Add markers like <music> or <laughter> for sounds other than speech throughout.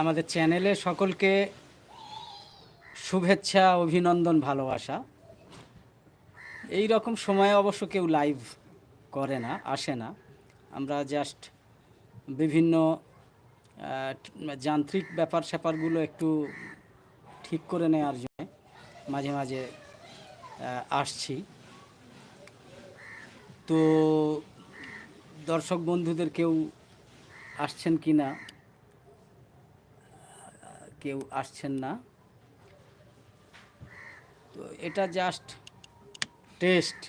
আমাদের চ্যানেলে সকলকে শুভেচ্ছা, অভিনন্দন, ভালোবাসা। এই রকম সময়ে অবশ্য কেউ লাইভ করে না, আসে না। আমরা জাস্ট বিভিন্ন যান্ত্রিক ব্যাপার স্যাপারগুলো একটু ঠিক করে নেওয়ার জন্য মাঝে মাঝে আসছি। তো দর্শক বন্ধুদের কেউ আসছেন কি না কেউ আসছেন না। তো এটা just test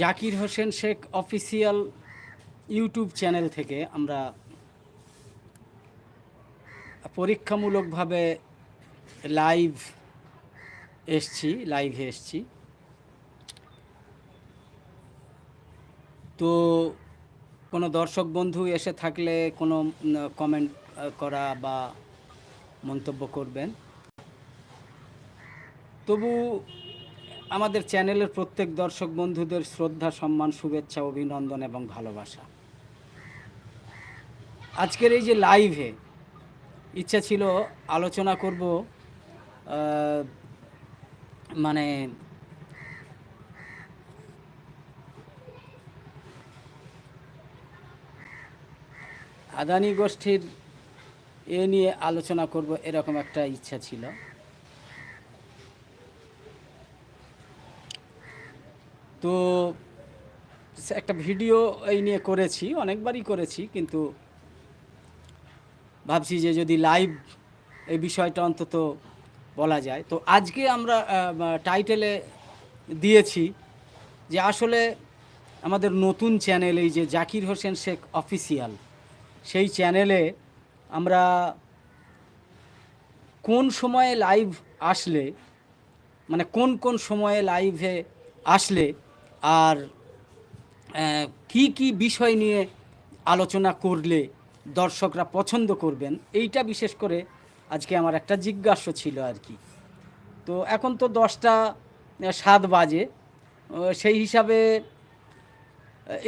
Zakir Hossain Sheikh official YouTube channel থেকে আমরা পরীক্ষামূলকভাবে লাইভ এসছি, লাইভে এসছি। তো কোনো দর্শক বন্ধু এসে থাকলে কোনো কমেন্ট করা বা মন্তব্য করবেন। তবু আমাদের চ্যানেলের প্রত্যেক দর্শক বন্ধুদের শ্রদ্ধা, সম্মান, শুভেচ্ছা, অভিনন্দন এবং ভালোবাসা। আজকের এই যে লাইভে ইচ্ছা ছিল আলোচনা করব মানে আদানি গোষ্ঠীর এ নিয়ে আলোচনা করব, এরকম একটা ইচ্ছা ছিল। তো একটা ভিডিও এই নিয়ে করেছি, অনেকবারই করেছি, কিন্তু ভাবছি যে যদি লাইভ এই বিষয়টা অন্তত বলা যায়। তো আজকে আমরা টাইটেলে দিয়েছি যে আসলে আমাদের নতুন চ্যানেল এই যে জাকির হোসেন শেখ অফিসিয়াল সেই চ্যানেলে আমরা কোন সময়ে লাইভ আসলে মানে কোন কোন সময়ে লাইভে আসলে আর কি কি বিষয় নিয়ে আলোচনা করলে দর্শকরা পছন্দ করবেন, এইটা বিশেষ করে আজকে আমার একটা জিজ্ঞাস্য ছিল আর কি। তো এখন তো দশটা সাত বাজে সেই হিসাবে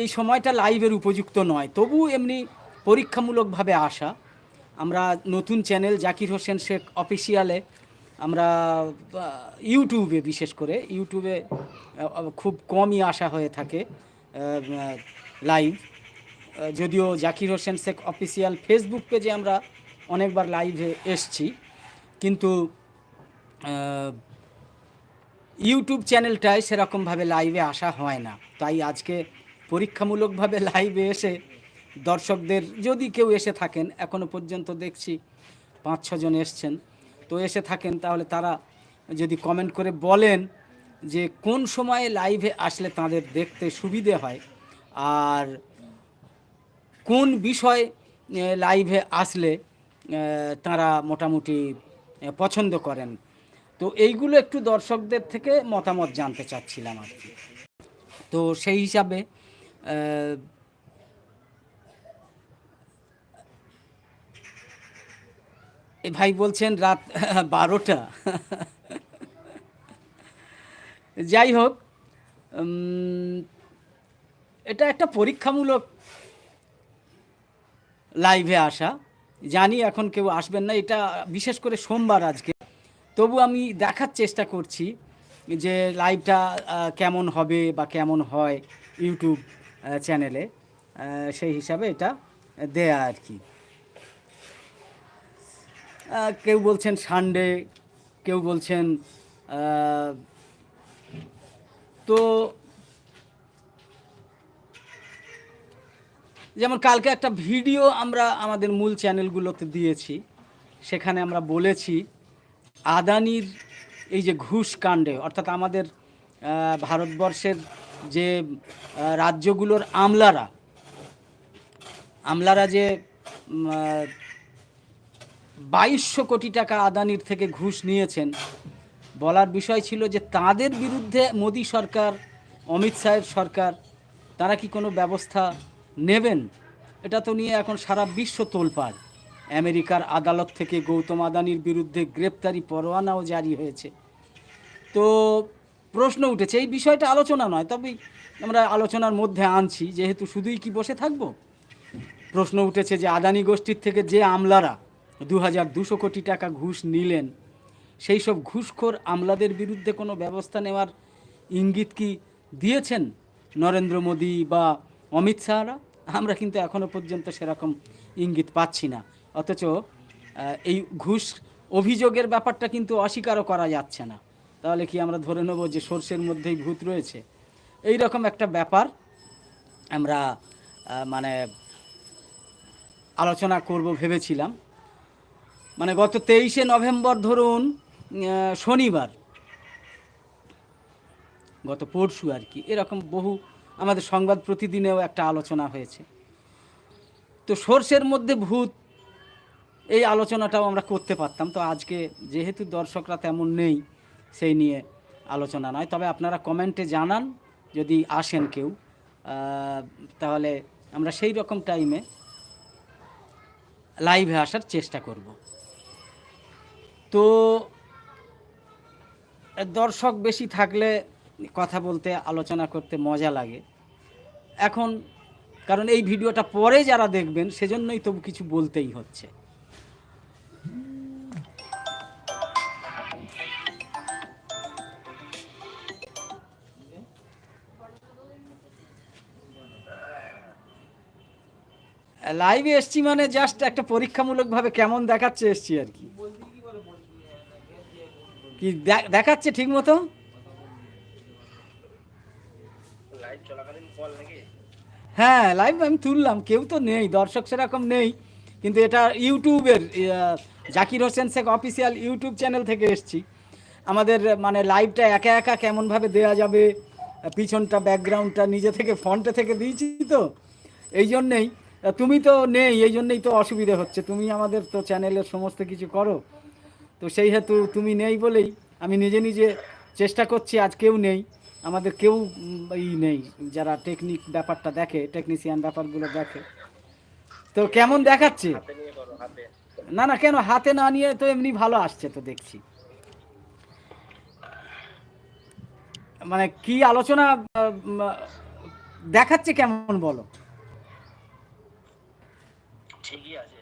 এই সময়টা লাইভের উপযুক্ত নয়, তবু এমনি পরীক্ষামূলকভাবে আসা। আমরা নতুন চ্যানেল জাকির হোসেন শেখ অফিসিয়ালে আমরা ইউটিউবে বিশেষ করে ইউটিউবে খুব কমই আসা হয়ে থাকে লাইভ যদিও জাকির হোসেন শেখ অফিসিয়াল ফেসবুক পেজে আমরা অনেকবার লাইভে এসছি, কিন্তু ইউটিউব চ্যানেলটায় সেরকমভাবে লাইভে আসা হয় না। তাই আজকে পরীক্ষামূলকভাবে লাইভে এসে দর্শকদের, যদি কেউ এসে থাকেন, এখনও পর্যন্ত দেখছি পাঁচ ছজন এসছেন। তো এসে থাকেন, তাহলে তারা যদি কমেন্ট করে বলেন যে কোন সময়ে লাইভে আসলে তাদের দেখতে সুবিধে হয় আর কোন বিষয় লাইভে আসলে তারা মোটামুটি পছন্দ করেন। তো এইগুলো একটু দর্শকদের থেকে মতামত জানতে চাচ্ছিলাম আর কি। তো সেই হিসাবে এই ভাই বলছেন রাত <laughs> বারোটা। যাই হোক এটা একটা পরীক্ষামূলক লাইভে আসা। জানি এখন কেউ আসবেন না, এটা বিশেষ করে সোমবার আজকে। তবু আমি দেখার চেষ্টা করছি যে লাইভটা কেমন হবে বা কেমন হয় ইউটিউব চ্যানেলে সেই হিসাবে এটা দেয়া আর কি। কেউ বলছেন সানডে, কেউ বলছেন তো যেমন কালকে একটা ভিডিও আমরা আমাদের মূল চ্যানেলগুলোতে দিয়েছি, সেখানে আমরা বলেছি আদানির এই যে ঘুষ কাণ্ডে, অর্থাৎ আমাদের ভারতবর্ষের যে রাজ্যগুলোর আমলারা আমলারা যে বাইশশো কোটি টাকা আদানির থেকে ঘুষ নিয়েছেন। বলার বিষয় ছিল যে তাদের বিরুদ্ধে মোদী সরকার, অমিত শাহের সরকার, তারা কি কোনো ব্যবস্থা নেবেন? এটা তো নিয়ে এখন সারা বিশ্ব তোলপাড়। আমেরিকার আদালত থেকে গৌতম আদানির বিরুদ্ধে গ্রেপ্তারি পরোয়ানাও জারি হয়েছে। তো প্রশ্ন উঠেছে, এই বিষয়টা আলোচনা নয়, তবে আমরা আলোচনার মধ্যে আনছি, যেহেতু শুধুই কি বসে থাকব? প্রশ্ন উঠেছে যে আদানি গোষ্ঠীর থেকে যে আমলারা দু হাজার দুশো কোটি টাকা ঘুষ নিলেন। সেই সব ঘুষখোর আমলাদের বিরুদ্ধে কোনো ব্যবস্থা নেওয়ার ইঙ্গিত কি দিয়েছেন নরেন্দ্র মোদী বা অমিত শাহরা? আমরা কিন্তু এখনও পর্যন্ত সেরকম ইঙ্গিত পাচ্ছি না। অথচ এই ঘুষ অভিযোগের ব্যাপারটা কিন্তু অস্বীকারও করা যাচ্ছে না। তাহলে কি আমরা ধরে নেব যে সর্ষের মধ্যেই ভূত রয়েছে? এই রকম একটা ব্যাপার আমরা মানে আলোচনা করব, ভেবেছিলাম। মানে গত তেইশে নভেম্বর ধরুন শনিবার, গত পরশু আর কি, এরকম বহু আমাদের সংবাদ প্রতিদিনেও একটা আলোচনা হয়েছে। তো সর্ষের মধ্যে ভূত, এই আলোচনাটাও আমরা করতে পারতাম, তো আজকে যেহেতু দর্শকরা তেমন নেই, সেই নিয়ে আলোচনা নয়, তবে আপনারা কমেন্টে জানান, যদি আসেন কেউ তাহলে আমরা সেই রকম টাইমে লাইভে আসার চেষ্টা করব। তো দর্শক বেশি থাকলে কথা বলতে, আলোচনা করতে মজা লাগে। এখন, কারণ এই ভিডিওটা পরে যারা দেখবেন, সেজন্যই তবু কিছু বলতেই হচ্ছে। লাইভে এসছি মানে জাস্ট একটা পরীক্ষামূলকভাবে কেমন দেখাচ্ছে এসছি আর কি। কি দেখাচ্ছে ঠিক মতো? হ্যাঁ লাইভ আমি তুললাম কেউ তো নেই দর্শক সেরকম নেই কিন্তু এটা ইউটিউবের Zakir Hossain Sheikh official YouTube channel থেকে এসছি। আমাদের মানে লাইভটা একা একা কেমনভাবে দেওয়া যাবে পিছনটা ব্যাকগ্রাউন্ডটা নিজে থেকে ফ্রন্টে থেকে দিয়েছি তো এই জন্যেই। তুমি তো নেই এই জন্যেই তো অসুবিধে হচ্ছে তুমি আমাদের তো চ্যানেলের সমস্ত কিছু করো। তো সেই হেতু তুমি নেই বলেই আমি নিজে নিজে চেষ্টা করছি আজ কেউ নেই। আমাদের কেউ ই নেই যারা টেকনিক ব্যাপারটা দেখে টেকনিশিয়ান ব্যাপারগুলো দেখে। তো কেমন দেখাচ্ছে? না না কেন? হাতে না নিয়ে তো এমনি ভালো আসছে তো দেখছি। মানে কি আলোচনা দেখাচ্ছে কেমন বলো? ঠিকই আছে।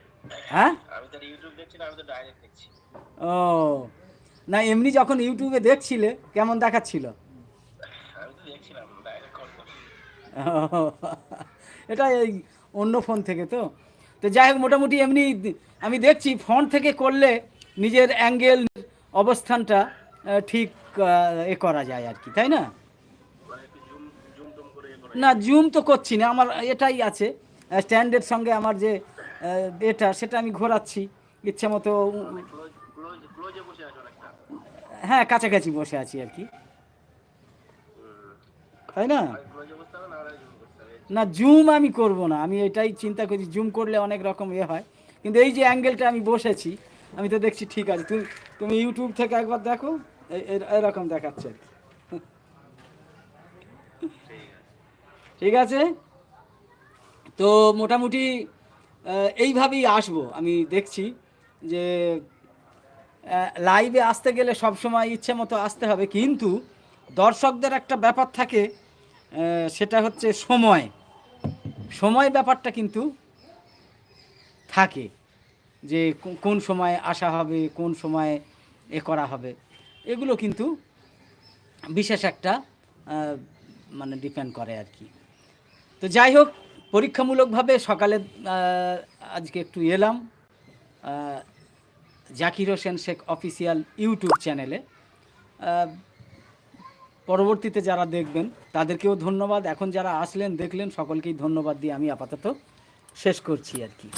হ্যাঁ? আমি তো ইউটিউব দেখছি না আমি তো ডাইরেক্ট দেখছি। ও, না, এমনি যখন ইউটিউবে দেখছিলে, কেমন দেখাচ্ছিল? <laughs> এটা এই অন্য ফোন থেকে তো। তো যাই হোক, মোটামুটি এমনি আমি দেখছি, ফোন থেকে করলে নিজের অ্যাঙ্গেল, অবস্থানটা ঠিক এ করা যায় আর কি, তাই না? না, জুম তো করছি না, আমার এটাই আছে। স্ট্যান্ডের সঙ্গে আমার যে এটা, সেটা আমি ঘোরাচ্ছি, ইচ্ছে মতো। হ্যাঁ কাছাকাছি বসে আছি আর কি। তাই না? না জুম আমি করব না। আমি এটাই চিন্তা করছি জুম করলে অনেক রকম ইয়ে হয়। কিন্তু এই যে অ্যাঙ্গেলটা আমি বসেছি আমি তো দেখছি ঠিক আছে। তুমি তুমি ইউটিউব থেকে একবার দেখো এরকম দেখাচ্ছে আর কি। ঠিক আছে? তো মোটামুটি এইভাবেই আসব। আমি দেখছি যে লাইভে আসতে গেলে সব সময় ইচ্ছে মতো আসতে হবে। কিন্তু দর্শকদের একটা ব্যাপার থাকে সেটা হচ্ছে সময়। সময় ব্যাপারটা কিন্তু থাকে যে কোন সময় আসা হবে, কোন সময় এ করা হবে। এগুলো কিন্তু বিশেষ একটা মানে ডিপেন্ড করে আর কি। তো যাই হোক, পরীক্ষামূলকভাবে সকালে আজকে একটু এলাম। জাকির হোসেন শেখ অফিসিয়াল ইউটিউব চ্যানেলে। পরবর্তীতে যারা দেখবেন, তাদেরকেও ধন্যবাদ। এখন যারা আসলেন, দেখলেন, সকলকেই ধন্যবাদ দিয়ে আমি আপাতত শেষ করছি আর কি।